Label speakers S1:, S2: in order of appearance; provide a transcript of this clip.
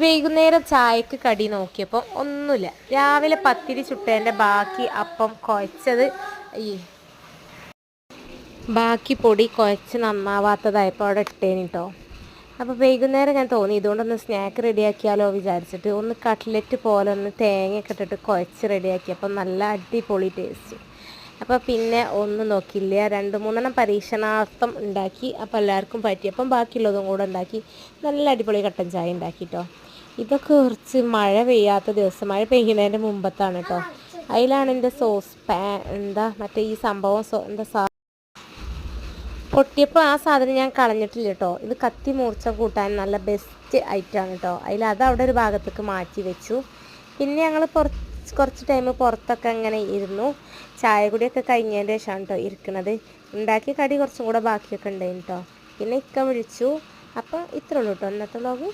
S1: വൈകുന്നേരം ചായക്ക് കടി നോക്കിയപ്പം ഒന്നുമില്ല. രാവിലെ പത്തിരി ചുട്ടതിന്റെ ബാക്കി അപ്പം കുഴച്ചത് ഈ ബാക്കി പൊടി കുഴച്ച് നന്നാവാത്തതായപ്പോൾ അവിടെ ഇട്ടേനി കേട്ടോ അപ്പോൾ വൈകുന്നേരം ഞാൻ തോന്നി ഇതുകൊണ്ടൊന്ന് സ്നാക്ക് റെഡിയാക്കിയാലോ വിചാരിച്ചിട്ട് ഒന്ന് കട്ട്ലറ്റ് പോലെ ഒന്ന് തേങ്ങയൊക്കെ ഇട്ടിട്ട് കുഴച്ച് റെഡിയാക്കി അപ്പം നല്ല അടിപൊളി ടേസ്റ്റ് അപ്പോൾ പിന്നെ ഒന്നും നോക്കില്ല? രണ്ട് മൂന്നെണ്ണം പരീക്ഷണാർത്ഥം ഉണ്ടാക്കി അപ്പോൾ എല്ലാവർക്കും പറ്റി. അപ്പം ബാക്കിയുള്ളതും കൂടെ ഉണ്ടാക്കി നല്ല അടിപൊളി കട്ടൻ ചായ ഉണ്ടാക്കി കേട്ടോ ഇതൊക്കെ കുറച്ച് മഴ പെയ്യാത്ത ദിവസം മഴ പെയ്യുന്നതിന്റെ മുമ്പത്താണ് കേട്ടോ അതിലാണ് എന്റെ സോസ് പാ എന്താ മറ്റേ ഈ സംഭവം സോ എന്താ സാ പൊട്ടിയപ്പോൾ ആ സാധനം ഞാൻ കളഞ്ഞിട്ടില്ല കേട്ടോ ഇത് കത്തി മൂർച്ച കൂട്ടാൻ നല്ല ബെസ്റ്റ് ഐറ്റമാണ് കേട്ടോ അതിൽ അത് അവിടെ ഒരു ഭാഗത്തേക്ക് മാറ്റി വെച്ചു. പിന്നെ ഞങ്ങൾ പുറത്ത് കുറച്ച് ടൈം പുറത്തൊക്കെ അങ്ങനെ ഇരുന്നു. ചായ കുടിയൊക്കെ കഴിഞ്ഞതിന്റെ ശേഷമാണ് കേട്ടോ ഇരിക്കുന്നത്. ഉണ്ടാക്കിയ കടി കുറച്ചും കൂടെ ബാക്കിയൊക്കെ ഉണ്ടായിരുന്നു കേട്ടോ പിന്നെ ഇക്ക വിളിച്ചു. അപ്പോൾ ഇത്രയുള്ളൂ കേട്ടോ ഇന്നത്തെ വ്ലോഗ്